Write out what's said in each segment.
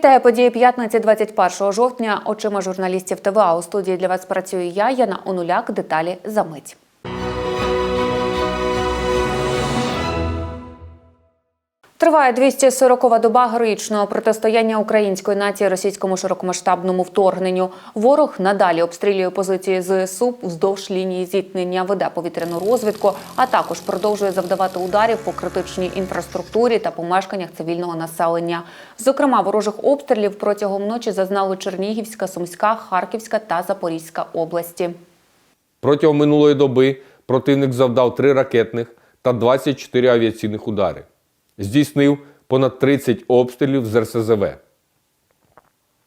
Вітаю події п'ятниці 21 жовтня. Очима журналістів ТВА у студії для вас працюю я, Яна Онуляк. Деталі за мить. Триває 240-ва доба героїчного протистояння української нації російському широкомасштабному вторгненню. Ворог надалі обстрілює позиції ЗСУ вздовж лінії зіткнення, веде повітряну розвідку, а також продовжує завдавати ударів по критичній інфраструктурі та помешканнях цивільного населення. Зокрема, ворожих обстрілів протягом ночі зазнали Чернігівська, Сумська, Харківська та Запорізька області. Протягом минулої доби противник завдав 3 ракетних та 24 авіаційних удари. Здійснив понад 30 обстрілів з РСЗВ.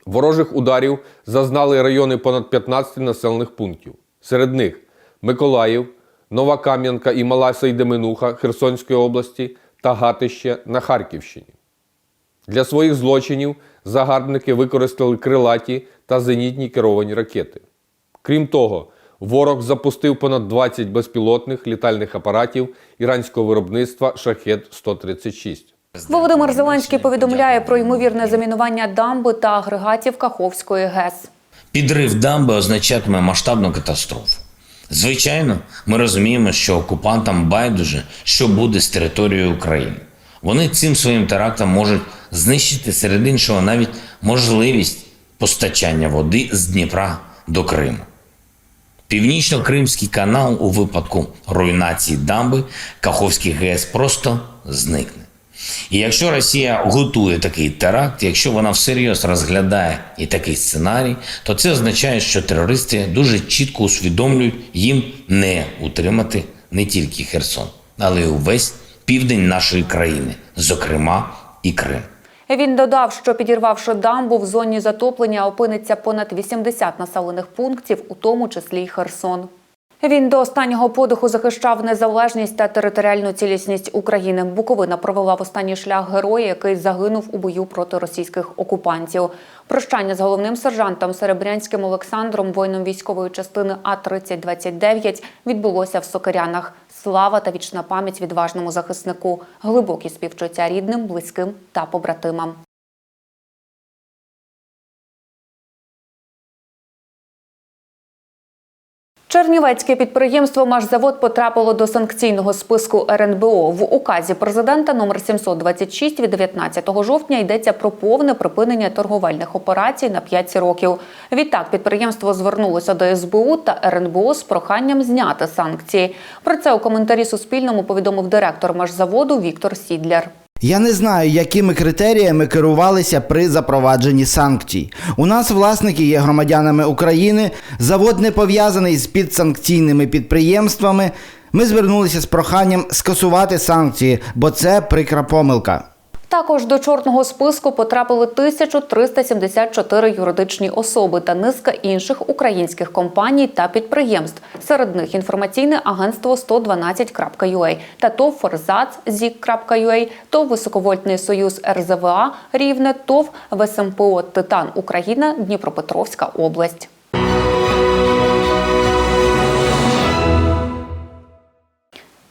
Ворожих ударів зазнали райони понад 15 населених пунктів. Серед них Миколаїв, Нова Кам'янка і Мала Сейдеминуха Херсонської області та Гатище на Харківщині. Для своїх злочинів загарбники використали крилаті та зенітні керовані ракети. Крім того, ворог запустив понад 20 безпілотних літальних апаратів іранського виробництва Шахет-136. Володимир Зеленський повідомляє про ймовірне замінування дамби та агрегатів Каховської ГЕС. Підрив дамби означатиме масштабну катастрофу. Звичайно, ми розуміємо, що окупантам байдуже, що буде з територією України. Вони цим своїм терактом можуть знищити серед іншого навіть можливість постачання води з Дніпра до Криму. Північно-Кримський канал у випадку руйнації дамби Каховський ГЕС просто зникне. І якщо Росія готує такий теракт, якщо вона всерйоз розглядає і такий сценарій, то це означає, що терористи дуже чітко усвідомлюють їм не утримати не тільки Херсон, але й увесь південь нашої країни, зокрема і Крим. Він додав, що підірвавши дамбу, в зоні затоплення опиниться понад 80 населених пунктів, у тому числі й Херсон. Він до останнього подиху захищав незалежність та територіальну цілісність України. Буковина провела в останній шлях героя, який загинув у бою проти російських окупантів. Прощання з головним сержантом Серебрянським Олександром, воїном військової частини А 3029 відбулося в Сокирянах. Слава та вічна пам'ять відважному захиснику, глибокі співчуття рідним, близьким та побратимам. Чернівецьке підприємство «Машзавод» потрапило до санкційного списку РНБО. В указі президента номер 726 від 19 жовтня йдеться про повне припинення торговельних операцій на 5 років. Відтак підприємство звернулося до СБУ та РНБО з проханням зняти санкції. Про це у коментарі Суспільному повідомив директор «Машзаводу» Віктор Сідлер. Я не знаю, якими критеріями керувалися при запровадженні санкцій. У нас власники є громадянами України, завод не пов'язаний з підсанкційними підприємствами. Ми звернулися з проханням скасувати санкції, бо це прикра помилка. Також до чорного списку потрапили 1374 юридичні особи та низка інших українських компаній та підприємств. Серед них інформаційне агентство 112.ua та ТОВ «Форзац» «Зік.ua», ТОВ «Високовольтний союз РЗВА» Рівне, ТОВ ВСМПО «Титан Україна» Дніпропетровська область.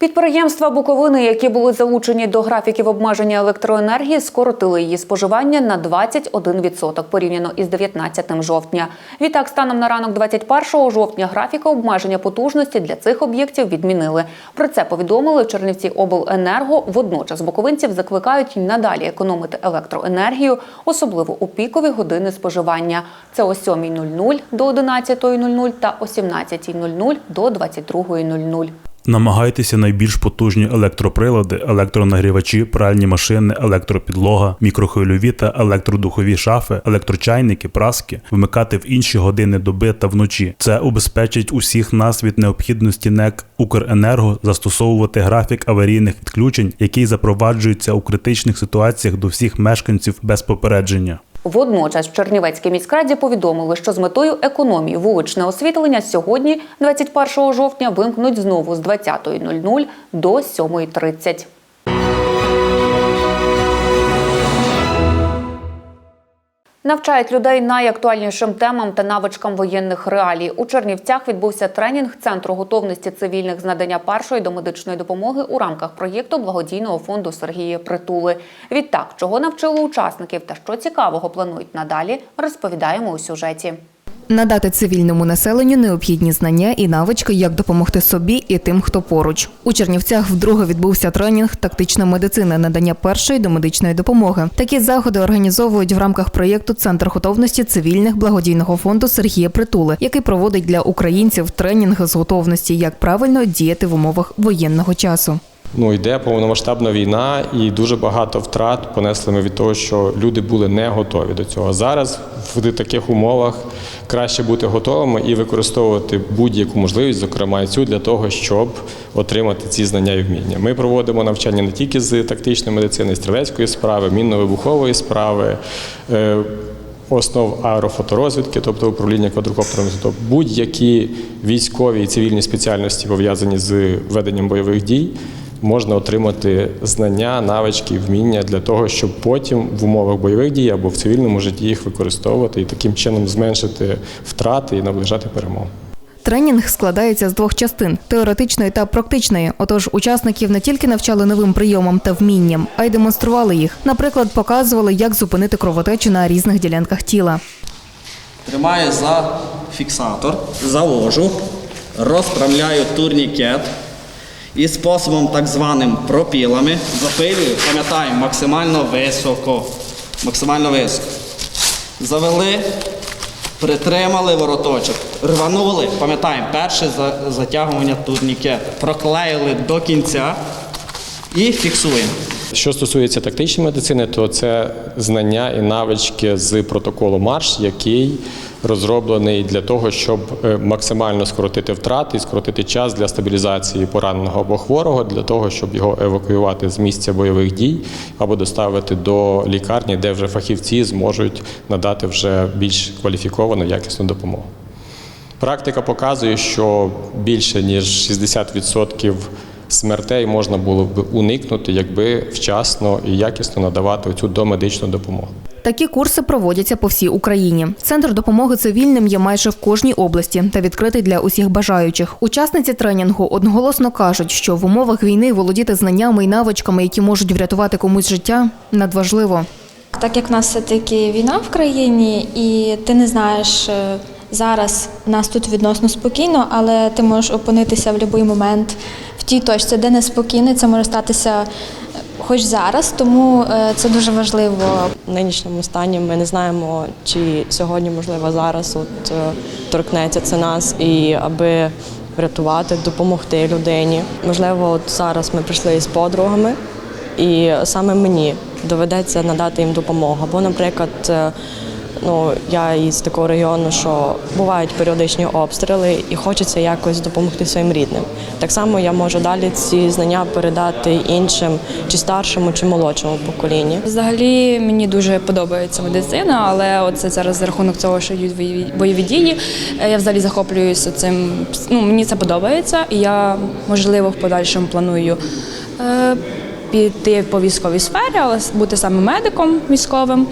Підприємства Буковини, які були залучені до графіків обмеження електроенергії, скоротили її споживання на 21% порівняно із 19 жовтня. Відтак, станом на ранок 21 жовтня графіка обмеження потужності для цих об'єктів відмінили. Про це повідомили Чернівці обленерго. Водночас буковинців закликають надалі економити електроенергію, особливо у пікові години споживання. Це о 7.00 до 11.00 та о 17.00 до 22.00. Намагайтеся найбільш потужні електроприлади, електронагрівачі, пральні машини, електропідлога, мікрохвильові та електродухові шафи, електрочайники, праски вмикати в інші години доби та вночі. Це убезпечить усіх нас від необхідності НЕК Укренерго застосовувати графік аварійних відключень, який запроваджується у критичних ситуаціях до всіх мешканців без попередження. Водночас в Чернівецькій міськраді повідомили, що з метою економії вуличне освітлення сьогодні, 21 жовтня, вимкнуть знову з 20.00 до 7.30. Навчають людей найактуальнішим темам та навичкам воєнних реалій. У Чернівцях відбувся тренінг Центру готовності цивільних з надання першої до медичної допомоги у рамках проєкту благодійного фонду Сергія Притули. Відтак, чого навчили учасників та що цікавого планують надалі, розповідаємо у сюжеті. Надати цивільному населенню необхідні знання і навички, як допомогти собі і тим, хто поруч. У Чернівцях вдруге відбувся тренінг Тактична медицина надання першої домедичної допомоги. Такі заходи організовують в рамках проєкту Центр готовності цивільних благодійного фонду Сергія Притули, який проводить для українців тренінг з готовності, як правильно діяти в умовах воєнного часу. Ну, йде повномасштабна війна, і дуже багато втрат понесли ми від того, що люди були не готові до цього. Зараз в таких умовах краще бути готовими і використовувати будь-яку можливість, зокрема цю, для того, щоб отримати ці знання і вміння. Ми проводимо навчання не тільки з тактичної медицини, стрілецької справи, мінно-вибухової справи. е, Основ аерофоторозвідки, тобто управління квадрокоптерами, тобто будь-які військові і цивільні спеціальності пов'язані з веденням бойових дій, можна отримати знання, навички, вміння для того, щоб потім в умовах бойових дій або в цивільному житті їх використовувати і таким чином зменшити втрати і наближати перемогу. Тренінг складається з двох частин теоретичної та практичної. Отож, учасників не тільки навчали новим прийомам та вмінням, а й демонстрували їх. Наприклад, показували, як зупинити кровотечу на різних ділянках тіла. Тримаю за фіксатор, завожу, розправляю турнікет і способом так званим пропілами запилюю, пам'ятаємо, максимально високо. Максимально високо. Завели, притримали вороточок, рванули, пам'ятаємо, перше затягування турнікета. Проклеїли до кінця і фіксуємо. Що стосується тактичної медицини, то це знання і навички з протоколу Марш, який розроблений для того, щоб е, максимально скоротити втрати і скоротити час для стабілізації пораненого або хворого, для того, щоб його евакуювати з місця бойових дій або доставити до лікарні, де вже фахівці зможуть надати вже більш кваліфіковану якісну допомогу. Практика показує, що більше ніж 60% смертей можна було б уникнути, якби вчасно і якісно надавати цю домедичну допомогу. Такі курси проводяться по всій Україні. Центр допомоги цивільним є майже в кожній області та відкритий для усіх бажаючих. Учасниці тренінгу одноголосно кажуть, що в умовах війни володіти знаннями і навичками, які можуть врятувати комусь життя, надважливо. Так як в нас все-таки війна в країні, і ти не знаєш, е, зараз нас тут відносно спокійно, але ти можеш опинитися в будь-який момент в тій точці, де неспокійно, це може статися хоч зараз, тому е, це дуже важливо. В нинішньому стані ми не знаємо, чи сьогодні, можливо, зараз от е, торкнеться це нас, і аби врятувати, допомогти людині. Можливо, от зараз ми прийшли з подругами, і саме мені доведеться надати їм допомогу. Бо, наприклад, е, ну я із такого регіону, що бувають періодичні обстріли, і хочеться якось допомогти своїм рідним. Так само я можу далі ці знання передати іншим, чи старшому, чи молодшому поколінню. Взагалі мені дуже подобається медицина, але оце зараз за рахунок того, що йдуть бойові дії. е, Я взагалі захоплююся цим. Ну мені це подобається, і я можливо в подальшому планую е, піти по військовій сфері, але бути саме медиком військовим.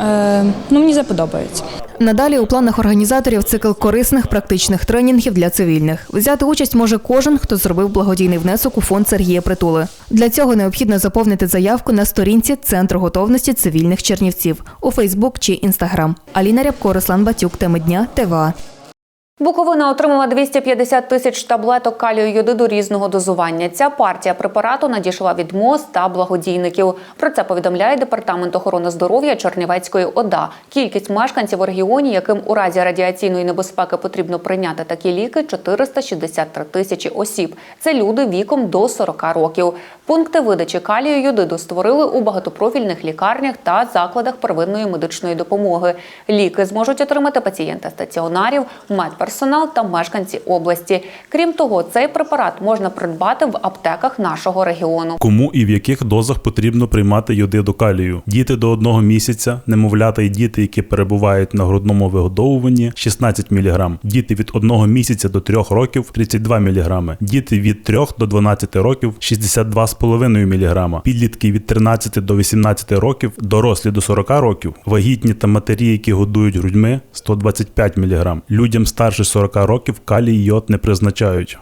Е, ну мені це подобається. Надалі у планах організаторів цикл корисних практичних тренінгів для цивільних. Взяти участь може кожен, хто зробив благодійний внесок у фонд Сергія Притули. Для цього необхідно заповнити заявку на сторінці Центру готовності цивільних чернівців у Фейсбук чи Інстаграм. Аліна Рябко, Руслан Батюк, теми дня, ТВА. Буковина отримала 250 тисяч таблеток калію йодиду різного дозування. Ця партія препарату надійшла від МОЗ та благодійників. Про це повідомляє департамент охорони здоров'я Чернівецької ОДА. Кількість мешканців у регіоні, яким у разі радіаційної небезпеки потрібно прийняти такі ліки, 463 тисячі осіб. Це люди віком до 40 років. Пункти видачі калію йодиду створили у багатопрофільних лікарнях та закладах первинної медичної допомоги. Ліки зможуть отримати пацієнти стаціонарів, медперсонал та мешканці області. Крім того, цей препарат можна придбати в аптеках нашого регіону. Кому і в яких дозах потрібно приймати йодиду калію? Діти до одного місяця, немовлята і діти, які перебувають на грудному вигодовуванні 16 мг, діти від 1 місяця до 3 років 32 мг, діти від 3 до 12 років 62,5 2,5 мг, підлітки від 13 до 18 років, дорослі до 40 років, вагітні та матері, які годують грудьми 125 мг. Людям старше 40 років калій йод не призначають.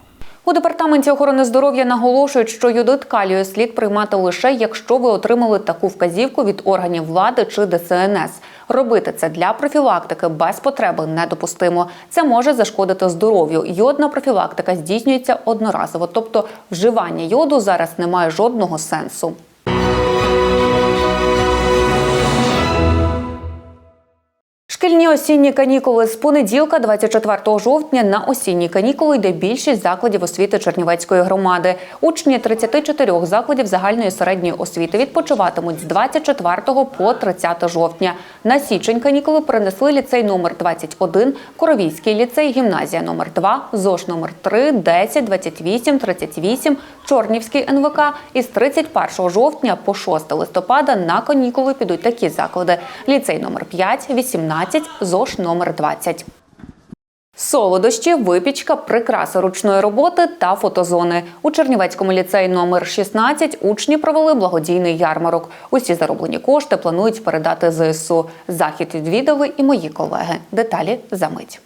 У департаменті охорони здоров'я наголошують, що йодит калію слід приймати лише якщо ви отримали таку вказівку від органів влади чи ДСНС. Робити це для профілактики без потреби недопустимо. Це може зашкодити здоров'ю. Йодна профілактика здійснюється одноразово, тобто вживання йоду зараз не має жодного сенсу. Шкільні осінні канікули з понеділка, 24 жовтня, на осінні канікули йде більшість закладів освіти Чернівецької громади. Учні 34 закладів загальної середньої освіти відпочиватимуть з 24 по 30 жовтня. На січень канікули перенесли ліцей номер 21, Коровійський ліцей, гімназія номер 2, ЗОШ номер 3, 10, 28, 38, Чорнівський НВК. Із 31 жовтня по 6 листопада на канікули підуть такі заклади: ліцей номер 5, 18, ЗОШ номер 20. Солодощі, випічка, прикраси ручної роботи та фотозони. У Чернівецькому ліцеї номер 16 учні провели благодійний ярмарок. Усі зароблені кошти планують передати ЗСУ. Захід відвідали і мої колеги. Деталі за мить.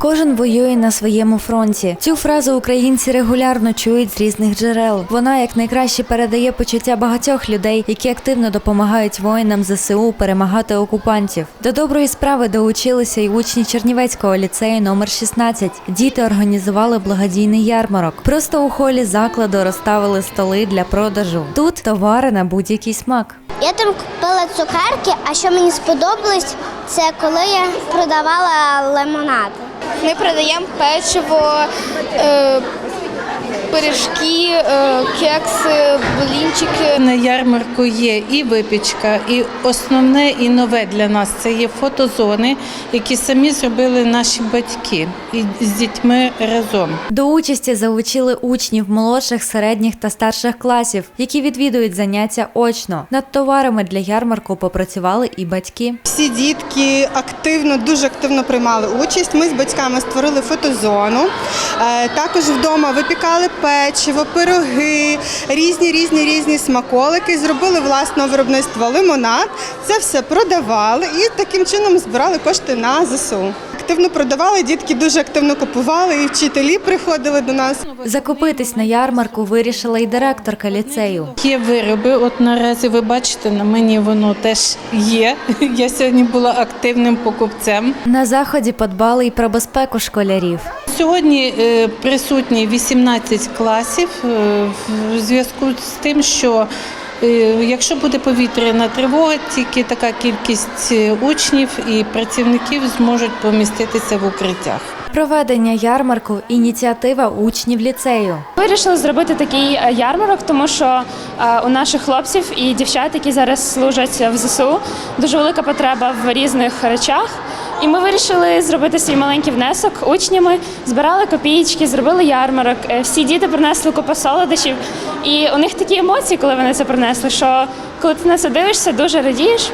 Кожен воює на своєму фронті. Цю фразу українці регулярно чують з різних джерел. Вона як найкраще передає почуття багатьох людей, які активно допомагають воїнам ЗСУ перемагати окупантів. До доброї справи долучилися й учні Чернівецького ліцею номер 16. Діти організували благодійний ярмарок. Просто у холі закладу розставили столи для продажу. Тут товари на будь-який смак. Я там купила цукерки, а що мені сподобалось, це коли я продавала лимонад. Ми продаємо печиво, е, пиріжки, е, кекси, блінчики. На ярмарку є і випічка, і основне і нове для нас це є фотозони, які самі зробили наші батьки і з дітьми разом. До участі залучили учнів молодших, середніх та старших класів, які відвідують заняття очно. Над товарами для ярмарку попрацювали і батьки. Всі дітки активно, дуже активно приймали участь. Ми з батьками створили фотозону. Е, Також вдома випікали печиво, пироги, різні різні різні смаколики. Зробили власного виробництва лимонад. Це все продавали і таким чином збирали кошти на ЗСУ. Активно продавали, дітки дуже активно купували, і вчителі приходили до нас. Закупитись на ярмарку вирішила й директорка ліцею. Є вироби. От наразі ви бачите, на мені воно теж є. Я сьогодні була активним покупцем. На заході подбали й про безпеку школярів. Сьогодні е, присутні 18 класів е, в зв'язку з тим, що якщо буде повітряна тривога, тільки така кількість е, учнів і працівників зможуть поміститися в укриттях. Проведення ярмарку ініціатива учнів ліцею. Вирішили зробити такий е, ярмарок, тому що е, у наших хлопців і дівчат, які зараз служать в ЗСУ, дуже велика потреба в різних речах. І ми вирішили зробити свій маленький внесок учнями, збирали копійки, зробили ярмарок. Е, Всі діти принесли купу солодощів. І у них такі емоції, коли вони це принесли, що коли ти на це дивишся, дуже радієш.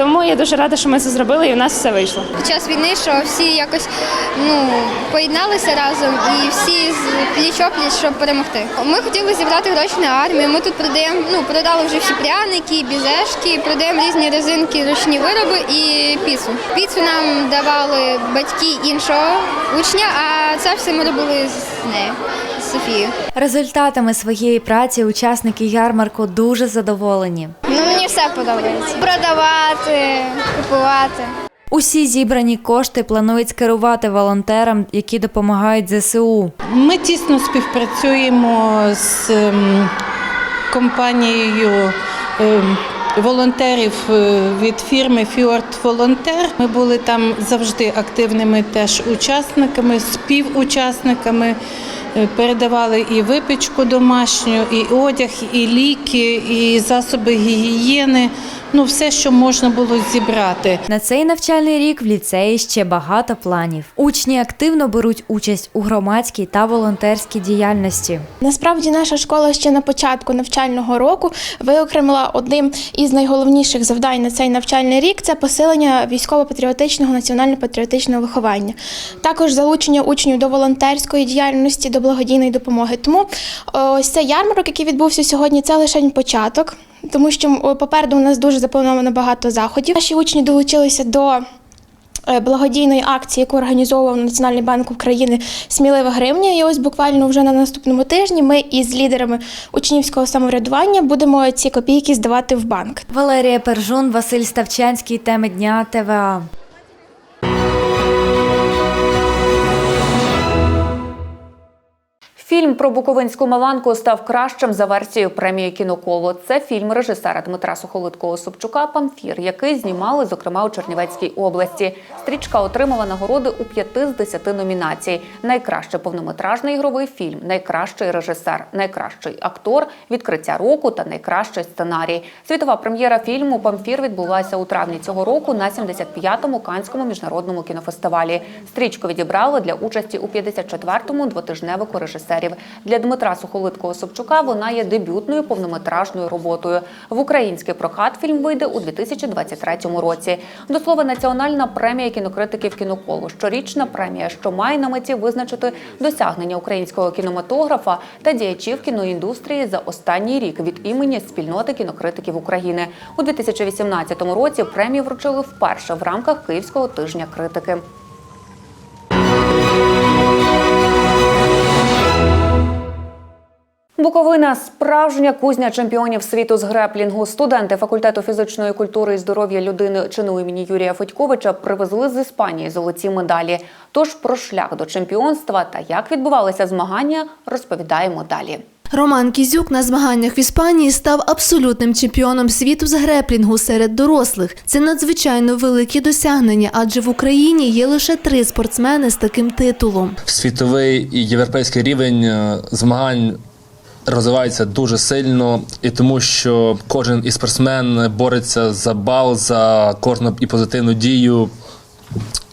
Тому я дуже рада, що ми це зробили, і у нас все вийшло. Під час війни, що всі якось ну, поєдналися разом і всі з пліч-опліч, щоб перемогти. Ми хотіли зібрати гроші на армію. Ми тут продаємо, ну, продали вже всі пряники, бізешки, продаємо різні резинки, ручні вироби і піцу. Піцу нам давали батьки іншого учня, а це все ми робили з нею, з Софією. Результатами своєї праці учасники ярмарку дуже задоволені. Ну, мені все подобається. Продавати, купувати. Усі зібрані кошти планують скерувати волонтерам, які допомагають ЗСУ. Ми тісно співпрацюємо з ем, компанією. ем, Волонтерів е, від фірми Фіорд Волонтер. Ми були там завжди активними теж учасниками, співучасниками. Е, Передавали і випічку домашню, і одяг, і ліки, і засоби гігієни. Ну все, що можна було зібрати. На цей навчальний рік в ліцеї ще багато планів. Учні активно беруть участь у громадській та волонтерській діяльності. Насправді наша школа ще на початку навчального року виокремила одним із найголовніших завдань на цей навчальний рік це посилення військово-патріотичного національно-патріотичного виховання. Також залучення учнів до волонтерської діяльності, до благодійної допомоги. Тому ось цей ярмарок, який відбувся сьогодні, це лише початок, тому що попереду у нас дуже заплановано багато заходів. Наші учні долучилися до е, благодійної акції, яку організовував Національний банк України Смілива гривня. І ось буквально вже на наступному тижні ми із лідерами учнівського самоврядування будемо ці копійки здавати в банк. Валерія Пержун, Василь Ставчанський. Теми дня ТВА. Фільм про Буковинську Маланку став кращим за версією премії Кіноколо. Це фільм режисера Дмитра Сухолиткого Собчука Памфір, який знімали, зокрема, у Чернівецькій області. Стрічка отримала нагороди у п'яти з десяти номінацій: найкращий повнометражний ігровий фільм, найкращий режисер, найкращий актор, відкриття року та найкращий сценарій. Світова прем'єра фільму Памфір відбулася у травні цього року на 75-му Канському міжнародному кінофестивалі. Стрічку відібрали для участі у 54-му двотижневику режисерів. Для Дмитра Сухолиткого Собчука вона є дебютною повнометражною роботою. В український прокат фільм вийде у 2023 році. До слова, національна премія кінокритиків кіноколу щорічна премія, що має на меті визначити досягнення українського кінематографа та діячів кіноіндустрії за останній рік від імені спільноти кінокритиків України. У 2018 році премію вручили вперше в рамках Київського тижня критики. Буковина справжня кузня чемпіонів світу з греплінгу. Студенти факультету фізичної культури і здоров'я людини чину імені Юрія Федьковича привезли з Іспанії золоті медалі. Тож про шлях до чемпіонства та як відбувалися змагання, розповідаємо далі. Роман Кізюк на змаганнях в Іспанії став абсолютним чемпіоном світу з греплінгу серед дорослих. Це надзвичайно великі досягнення, адже в Україні є лише три спортсмени з таким титулом. світовий і європейський рівень е, змагань розвивається дуже сильно, і тому що кожен із спортсмен бореться за бал, за кожну і позитивну дію.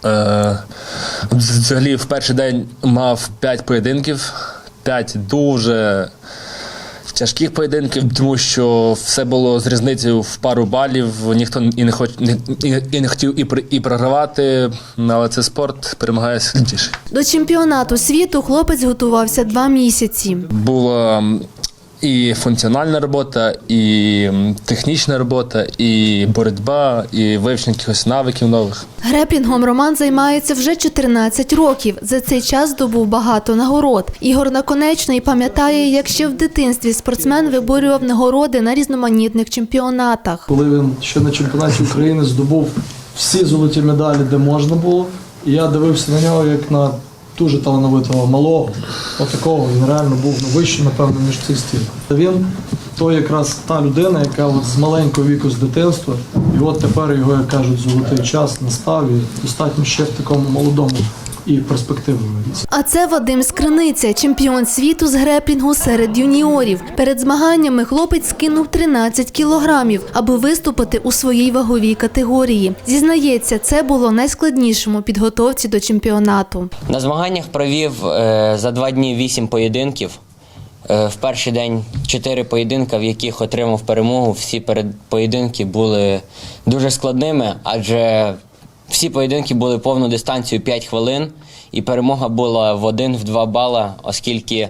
Е, Взагалі, в перший день мав 5 поєдинків, 5 дуже тяжких поєдинків, тому що все було з різницею в пару балів. Ніхто і не хоч і, і, не хотів і, при- і програвати, але це спорт перемагає сильніше. До чемпіонату світу хлопець готувався два місяці. була і функціональна робота, і технічна робота, і боротьба, і вивчення якихось навиків нових. Греплінгом Роман займається вже 14 років. За цей час здобув багато нагород. Ігор Наконечний пам'ятає, як ще в дитинстві спортсмен виборював нагороди на різноманітних чемпіонатах. коли він ще на чемпіонаті України здобув всі золоті медалі, де можна було. І я дивився на нього як на дуже талановитого малого. Отакого він реально був ну, вищий, напевно, ніж цих стін. Він то якраз та людина, яка от з маленького віку, з дитинства, і от тепер його, як кажуть, золотий час настав і достатньо ще в такому молодому і перспективному віці. А це Вадим Скриниця, чемпіон світу з греплінгу серед юніорів. Перед змаганнями хлопець скинув 13 кілограмів, аби виступити у своїй ваговій категорії. Зізнається, це було найскладнішим у підготовці до чемпіонату. На змаганнях провів е, за два дні вісім поєдинків. Е, в перший день чотири поєдинка, в яких отримав перемогу. Всі перед поєдинки були дуже складними, адже всі поєдинки були повну дистанцію 5 хвилин, і перемога була в один-в два бала, оскільки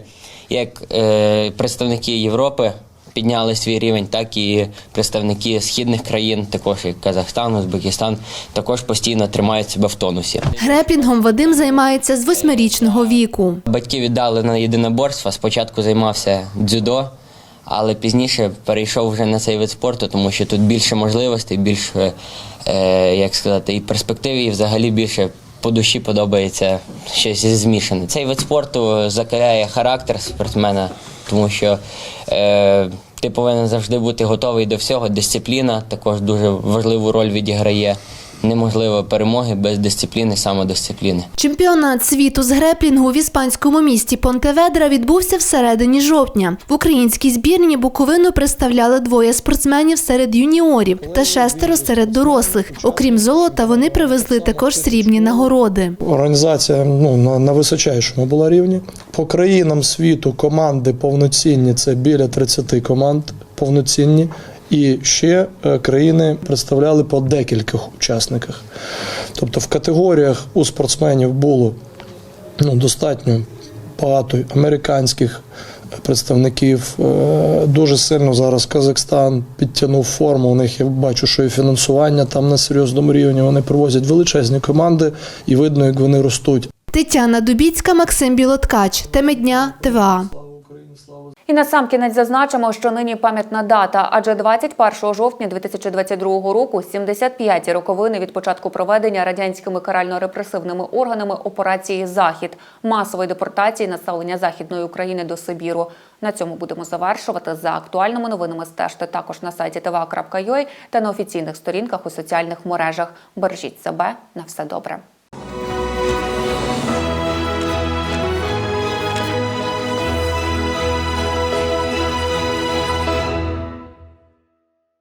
як е, представники Європи підняли свій рівень, так і представники східних країн, також як Казахстан, Узбекистан, також постійно тримають себе в тонусі. Греплінгом Вадим займається з восьмирічного віку. Батьки віддали на єдиноборства. Спочатку займався дзюдо, але пізніше перейшов вже на цей вид спорту, тому що тут більше можливостей, більше, е, як сказати, і перспектив, і взагалі більше по душі подобається щось змішане. Цей вид спорту закаляє характер спортсмена, тому що е, ти повинен завжди бути готовий до всього. Дисципліна також дуже важливу роль відіграє. Неможливо перемоги без дисципліни, самодисципліни. Чемпіонат світу з греплінгу в іспанському місті Понтеведра відбувся всередині жовтня. В українській збірні Буковину представляли двоє спортсменів серед юніорів та шестеро серед дорослих. Окрім золота, вони привезли також срібні нагороди. Організація ну, на, на височайшому була рівні. По країнам світу команди повноцінні це біля 30 команд повноцінні. І ще е, країни представляли по декількох учасниках. Тобто в категоріях у спортсменів було ну, достатньо багато американських представників. Е, Дуже сильно зараз Казахстан підтягнув форму. У них я бачу, що і фінансування там на серйозному рівні. Вони привозять величезні команди, і видно, як вони ростуть. Тетяна Дубіцька, Максим Білоткач. Теми дня ТВА. І на сам кінець зазначимо, що нині пам'ятна дата, адже 21 жовтня 2022 року 75 роковини від початку проведення радянськими карально-репресивними органами операції Захід масової депортації населення Західної України до Сибіру. На цьому будемо завершувати. За актуальними новинами стежте також на сайті tva.ua та на офіційних сторінках у соціальних мережах. Бережіть себе на все добре.